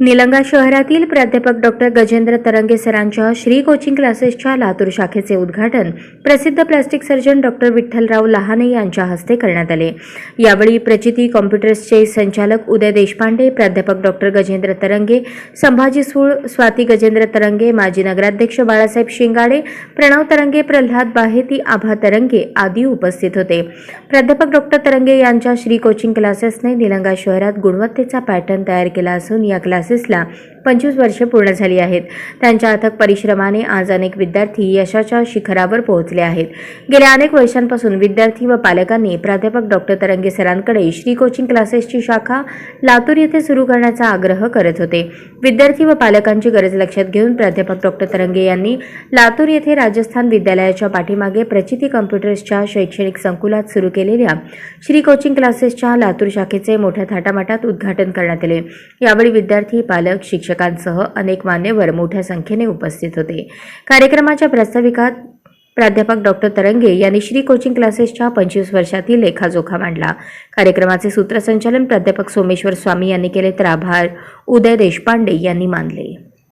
निलंगा शहरातील प्राध्यापक डॉक्टर गजेंद्र तरंगे सरांच्या श्री कोचिंग क्लासेसच्या लातूर शाखेचे उद्घाटन प्रसिद्ध plastic surgeon doctor Vitthalrao Lahane यांच्या हस्ते करण्यात आले. यावेळी प्रचिती कॉम्प्युटर्सचे संचालक उदय देशपांडे प्राध्यापक डॉक्टर गजेंद्र तरंगे संभाजी सूळ स्वाती गजेंद्र तरंगे माजी नगराध्यक्ष बाळासाहेब शिंगाडे प्रणव तरंगे प्रल्हाद बाहेती आभा तरंगे आदी उपस्थित होते. प्राध्यापक डॉक्टर तरंगे यांच्या श्री कोचिंग क्लासेसने निलंगा शहरात गुणवत्तेचा पॅटर्न तयार केला असून या क्लास Islam पंचवीस वर्षे पूर्ण झाली आहेत. त्यांच्या अथक परिश्रमाने आज अनेक विद्यार्थी यशाच्या शिखरावर पोहोचले आहेत. गेल्या अनेक वर्षांपासून विद्यार्थी व पालकांनी प्राध्यापक डॉक्टर तरंगे सरांकडे श्री कोचिंग क्लासेसची शाखा लातूर येथे सुरू करण्याचा आग्रह करत होते. विद्यार्थी व पालकांची गरज लक्षात घेऊन प्राध्यापक डॉक्टर तरंगे यांनी लातूर येथे राजस्थान विद्यालयाच्या पाठीमागे प्रचिती कम्प्युटर्सच्या शैक्षणिक संकुलात सुरू केलेल्या श्री कोचिंग क्लासेसच्या लातूर शाखेचे मोठ्या थाटामाटात उद्घाटन करण्यात आले. यावेळी विद्यार्थी पालक शिक्षक शिक्षकांसह अनेक मान्यवर मोठ्या संख्येने उपस्थित होते. कार्यक्रमाच्या प्रास्ताविकात प्राध्यापक डॉक्टर तरंगे यांनी श्री कोचिंग क्लासेसच्या पंचवीस वर्षातील लेखाजोखा मांडला. कार्यक्रमाचे सूत्रसंचालन प्राध्यापक सोमेश्वर स्वामी यांनी केले तर आभार. उदय देशपांडे यांनी मानले.